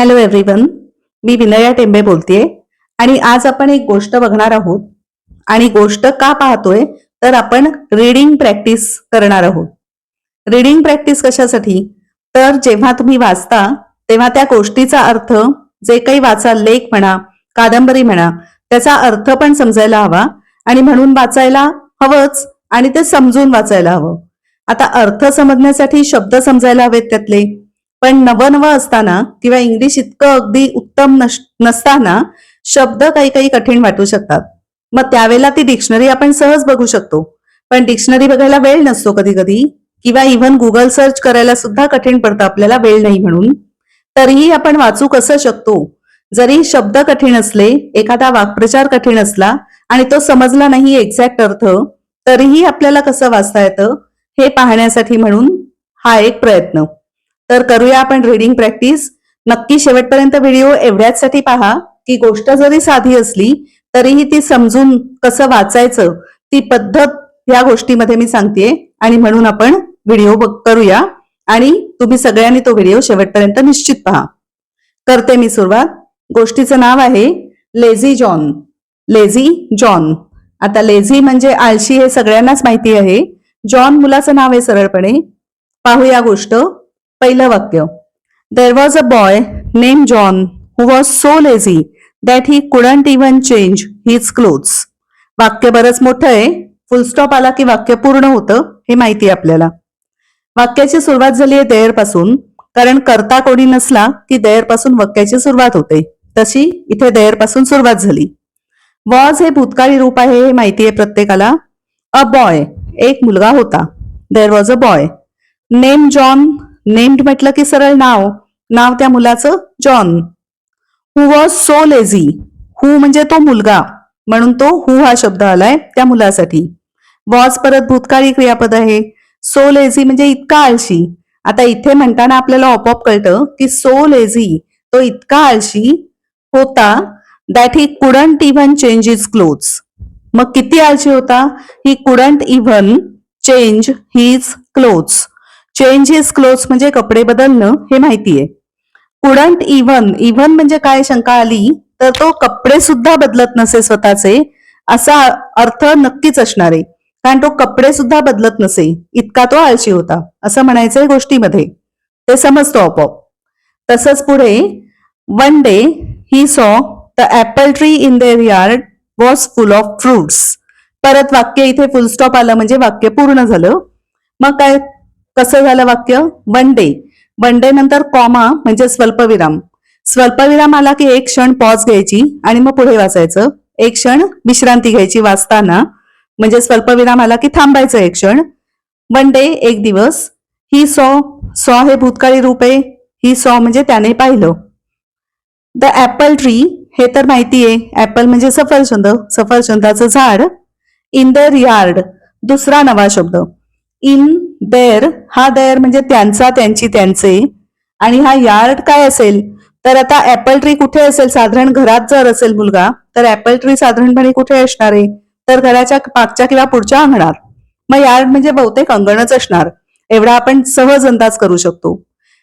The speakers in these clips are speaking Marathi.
हॅलो एव्हरीवन मी विनया टेंबे बोलतेय. आणि आज आपण एक गोष्ट बघणार आहोत. आणि गोष्ट का पाहतोय? तर आपण रीडिंग प्रॅक्टिस करणार आहोत. रीडिंग प्रॅक्टिस कशासाठी? तर जेव्हा तुम्ही वाचता तेव्हा त्या गोष्टीचा अर्थ जे काही वाचा लेख म्हणा कादंबरी म्हणा त्याचा अर्थ पण समजायला हवा. आणि म्हणून वाचायला हवंच आणि ते समजून वाचायला हवं. आता अर्थ समजण्यासाठी शब्द समजायला हवेत त्यातले. पण नवनव असताना किंवा इंग्लिश इतकं अगदी उत्तम नसताना शब्द काही काही कठीण वाटू शकतात. मग त्यावेळेला ती डिक्शनरी आपण सहज बघू शकतो. पण डिक्शनरी बघायला वेळ नसतो कधी कधी किंवा इव्हन गुगल सर्च करायला सुद्धा कठीण पडतं आपल्याला वेळ नाही म्हणून. तरीही आपण वाचू कसं शकतो? जरी शब्द कठीण असले एखादा वाक्प्रचार कठीण असला आणि तो समजला नाही एक्झॅक्ट अर्थ तरीही आपल्याला कसं वाचता येतं हे पाहण्यासाठी म्हणून हा एक प्रयत्न. तर करूया आपण रीडिंग प्रॅक्टिस नक्की शेवटपर्यंत व्हिडिओ एवढ्याचसाठी पहा की गोष्ट जरी साधी असली तरीही ती समजून कसं वाचायचं ती पद्धत या गोष्टीमध्ये मी सांगतेय. आणि म्हणून आपण व्हिडिओ करूया. आणि तुम्ही सगळ्यांनी तो व्हिडिओ शेवटपर्यंत निश्चित पहा. करते मी सुरुवात. गोष्टीचं नाव आहे लेझी जॉन लेझी जॉन आता लेझी म्हणजे आळशी हे सगळ्यांनाच माहिती आहे. जॉन मुलाचं नाव आहे सरळपणे. पाहूया गोष्ट. पहिलं वाक्य. There was a boy name John who was so lazy that he couldn't even change his clothes वाक्य बरंच मोठं आहे. फुल स्टॉप आला की वाक्य पूर्ण होतं हे माहिती आहे आपल्याला. वाक्याची सुरुवात झाली आहे देयरपासून कारण करता कोणी नसला की देअरपासून वाक्याची सुरुवात होते. तशी इथे देअरपासून सुरुवात झाली. वॉज हे भूतकाळी रूप आहे हे माहिती आहे प्रत्येकाला. अ बॉय एक मुलगा होता. There was a boy name John named म्हटलं की सरळ नाव नाव त्या मुलाचं John. Who was so lazy who म्हणजे तो मुलगा. म्हणून तो हु हा शब्द आलाय त्या मुलासाठी. वॉज परत भूतकाळी क्रियापद आहे. सो लेझी म्हणजे इतका आळशी. आता इथे म्हणताना आपल्याला ऑपॉप कळतं की सो लेझी तो इतका आळशी होता that he couldn't even change is clothes मग किती आळशी होता? He couldn't even change his clothes change his clothes म्हणजे कपडे बदलणं हे माहितीये कुडंट इव्हन इव्हन म्हणजे काय शंका आली? तर तो कपडे सुद्धा बदलत नसे स्वतःचे असा अर्थ नक्कीच असणार आहे. कारण तो कपडे सुद्धा बदलत नसे इतका तो आळशी होता असं म्हणायचंय गोष्टीमध्ये. ते समजतो आपोआप. तसंच पुढे one day he saw the apple tree in their yard was full of fruits परत वाक्य इथे फुल स्टॉप आलं म्हणजे वाक्य पूर्ण झालं. मग काय? कसं झालं वाक्य? वन डे वन डे नंतर कॉमा म्हणजे स्वल्पविराम. स्वल्पविराम आला की एक क्षण पॉज घ्यायची आणि मग पुढे वाचायचं. एक क्षण विश्रांती घ्यायची वाचताना म्हणजे स्वल्पविराम आला की थांबायचं एक क्षण. वन डे एक दिवस. ही सॉ सॉ हे भूतकाळी रूप आहे. ही सॉ म्हणजे त्याने पाहिलं. द ऍपल ट्री हे तर माहिती आहे. ऍपल म्हणजे सफरचंद. सफरचंदाचं झाड. इन द यार्ड दुसरा नवा शब्द. इन देअर हा देअर म्हणजे त्यांचा त्यांची त्यांचे. आणि हा यार्ड काय असेल? तर आता ऍपल ट्री कुठे असेल? साधारण घरात जर असेल मुलगा तर ऍपल ट्री साधारणपणे कुठे असणार आहे? तर घराच्या मागच्या किंवा पुढच्या अंगणात. मग यार्ड म्हणजे बहुतेक अंगणच असणार. एवढा आपण सहज अंदाज करू शकतो.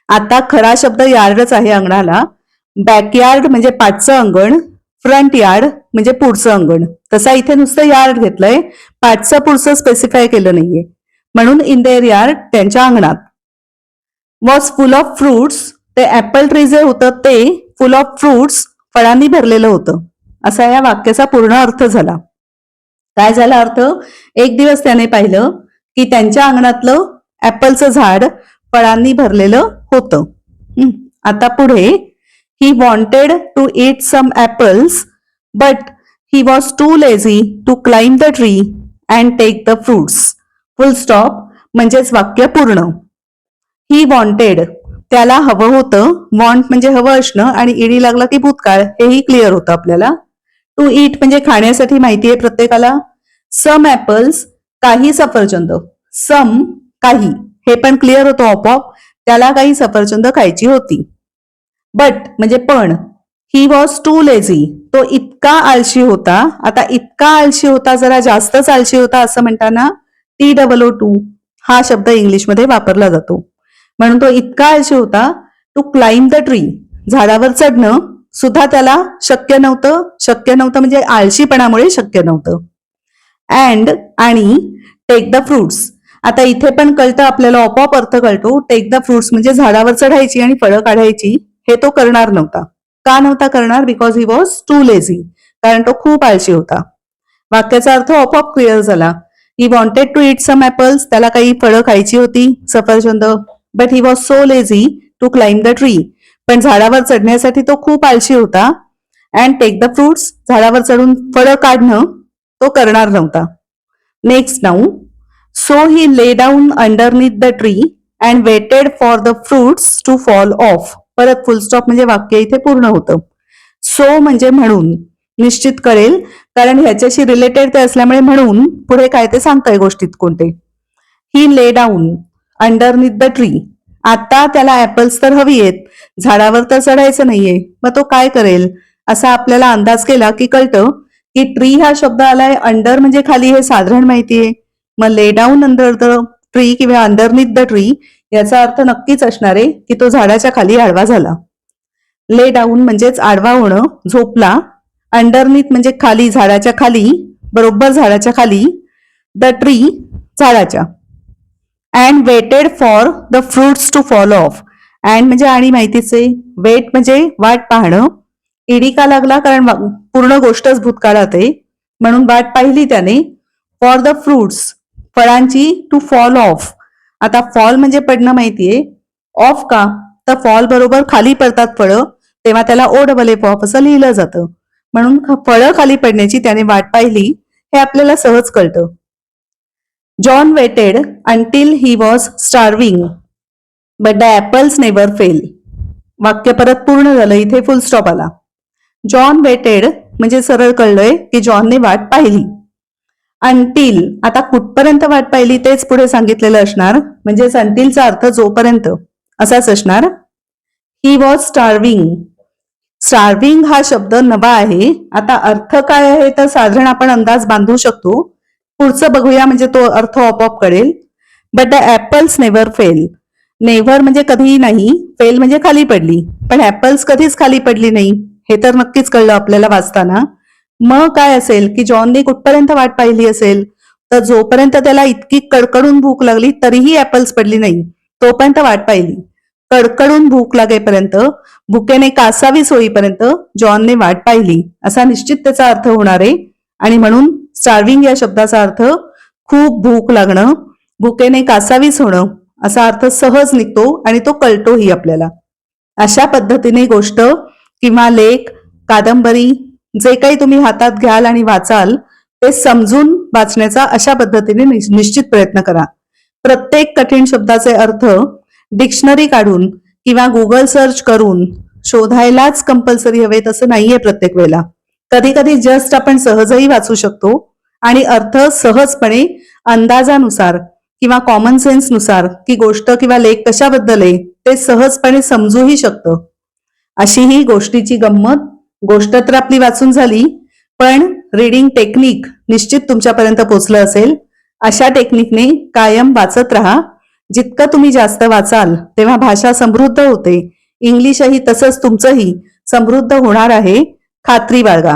आता खरा शब्द यार्डच आहे अंगणाला. बॅकयार्ड म्हणजे पाठचं अंगण फ्रंट यार्ड म्हणजे पुढचं अंगण. तसा इथे नुसतं यार्ड घेतलंय. पाठचं पुढचं स्पेसिफाय केलं नाहीये. म्हणून इन देअर यार्ड त्यांच्या अंगणात. वॉज फुल ऑफ फ्रुट्स ते ऍपल ट्री जे होतं ते फुल ऑफ फ्रुट्स फळांनी भरलेलं होतं. असा या वाक्याचा पूर्ण अर्थ झाला. काय झाला अर्थ? एक दिवस त्याने पाहिलं की त्यांच्या अंगणातलं ऍपलचं झाड फळांनी भरलेलं होतं. आता पुढे he wanted to eat some apples but he was too lazy to climb the tree and take the fruits full stop म्हणजेच वाक्य पूर्ण. ही वॉन्टेड त्याला हवं होतं. वॉन्ट म्हणजे हवं असणं आणि इडी लागला की भूतकाळ. हेही क्लिअर होतं आपल्याला. टू इट म्हणजे खाण्यासाठी माहिती आहे प्रत्येकाला. सम ऍपल्स काही सफरचंद. सम काही. हे पण क्लिअर होतं आपोआप. त्याला काही सफरचंद खायची होती. बट म्हणजे पण. ही वॉज टू लेझी तो इतका आळशी होता. आता इतका आळशी होता जरा जास्तच आळशी होता असं म्हणताना टी डबल ओ टू हा शब्द इंग्लिशमध्ये वापरला जातो. म्हणून तो इतका आळशी होता टू क्लाइंब द ट्री झाडावर चढणं सुद्धा त्याला शक्य नव्हतं. शक्य नव्हतं म्हणजे आळशीपणामुळे शक्य नव्हतं. अँड आणि टेक द फ्रुट्स आता इथे पण कळतं आपल्याला आपोआप अर्थ कळतो टेक द फ्रुट्स म्हणजे झाडावर चढायची आणि फळं काढायची हे तो करणार नव्हता. का नव्हता करणार? Because he was too lazy कारण तो खूप आळशी होता. वाक्याचा अर्थ आपोआप क्लिअर झाला. He wanted to eat some apples त्याला काही फळं खायची होती सफरचंद. But he was so lazy to climb the tree पण झाडावर चढण्यासाठी तो खूप आळशी होता. अँड टेक द फ्रुट्स झाडावर चढून फळं काढणं तो करणार नव्हता. Next now so he lay down underneath the tree and waited for the fruits to fall off परत फुल स्टॉप म्हणजे वाक्य इथे पूर्ण होतं. सो म्हणजे म्हणून निश्चित कळेल कारण ह्याच्याशी रिलेटेड ते असल्यामुळे म्हणून पुढे काय ते सांगतंय गोष्टीत कोणते. ही lay down underneath the tree आता त्याला ऍपल्स तर हवी आहेत झाडावर तर चढायचं नाहीये. मग तो काय करेल? असा आपल्याला अंदाज केला की कळतं की ट्री हा शब्द आलाय अंडर म्हणजे खाली हे साधारण माहितीये. मग lay down under the tree किंवा अंडरनीथ द ट्री याचा अर्थ नक्कीच असणार आहे की तो झाडाच्या खाली आडवा झाला. ले डाऊन म्हणजेच आडवा होणं झोपला अंडरनीथ म्हणजे खाली झाडाच्या खाली बरोबर झाडाच्या खाली द ट्री झाडाच्या. And waited for the fruits to follow off and म्हणजे आणि माहितीच आहे वेट म्हणजे वाट पाहणं. इडी का लागला? कारण पूर्ण गोष्टच भूतकाळात आहे. म्हणून वाट पाहिली त्याने. फॉर द फ्रुट्स फळांची टू फॉल ऑफ आता फॉल म्हणजे पडणं माहितीये. ऑफ का? तर फॉल बरोबर खाली पडतात फळं. तेव्हा त्याला ओ डबल एफ ऑफ असं लिहिलं जातं. म्हणून फळं खाली पडण्याची त्याने वाट पाहिली हे आपल्याला सहज कळतं. John waited until he was starving but the apples never fell वाक्य परत पूर्ण झालं इथे फुल स्टॉप आला. जॉन वेटेड म्हणजे सरळ कळलंय की जॉनने वाट पाहिली. अंटील आता कुठपर्यंत वाट पाहिली तेच पुढे सांगितलेलं असणार म्हणजेच अंटीलचा अर्थ जोपर्यंत असाच असणार. ही वॉज स्टार्विंग स्टार्विंग हा शब्द नवा आहे. आता अर्थ काय आहे तर साधारण आपण अंदाज बांधू शकतो. पुढचं बघूया म्हणजे तो अर्थ आपोआप कळेल. But the apples never fell never म्हणजे कधीही नाही. फेल म्हणजे खाली पडली. पण ऍपल्स कधीच खाली पडली नाही. हे तर नक्कीच कळलं आपल्याला वाचताना. मग काय असेल की जॉनने कुठपर्यंत वाट पाहिली असेल? तर जोपर्यंत त्याला इतकी कडकडून भूक लागली तरीही ऍपल्स पडली नाही. तोपर्यंत वाट पाहिली. कडकडून भूक लागेपर्यंत भुकेने कासावीस होईपर्यंत जॉनने वाट पाहिली असा निश्चित त्याचा अर्थ होणार आहे. आणि म्हणून स्टार्विंग या शब्दाचा अर्थ खूप भूक लागणं भुकेने कासावीस होणं असा अर्थ सहज निघतो आणि तो कळतोही आपल्याला. अशा पद्धतीने गोष्ट किंवा लेख कादंबरी जे काही तुम्ही हातात घ्याल आणि वाचाल ते समजून वाचण्याचा अशा पद्धतीने निश्चित प्रयत्न करा. प्रत्येक कठीण शब्दाचे अर्थ डिक्शनरी काढून किंवा गुगल सर्च करून शोधायलाच कंपल्सरी हवेत असं नाहीये प्रत्येक वेळेला. कधी कधी जस्ट आपण सहजही वाचू शकतो आणि अर्थ सहजपणे अंदाजानुसार किंवा कॉमन सेन्सनुसार की गोष्ट किंवा लेख कशाबद्दल आहे ते सहजपणे समजूही शकतं. अशी ही गोष्टीची गंमत गोष्ट तर आपली वाचून झाली पण रीडिंग टेक्निक निश्चित तुमच्यापर्यंत पोहोचलं असेल. अशा टेक्निकने कायम वाचत राहा. जितकं तुम्ही जास्त वाचाल तेव्हा भाषा समृद्ध होते. इंग्लिशही तसंच तुमचंही समृद्ध होणार आहे. खात्री बाळगा.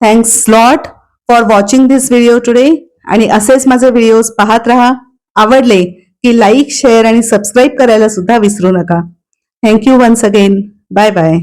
Thanks lot for watching this video today आणि असेच माझे व्हिडिओज पाहत राहा. आवडले की लाईक शेअर आणि सबस्क्राईब करायला सुद्धा विसरू नका. Thank you once again bye bye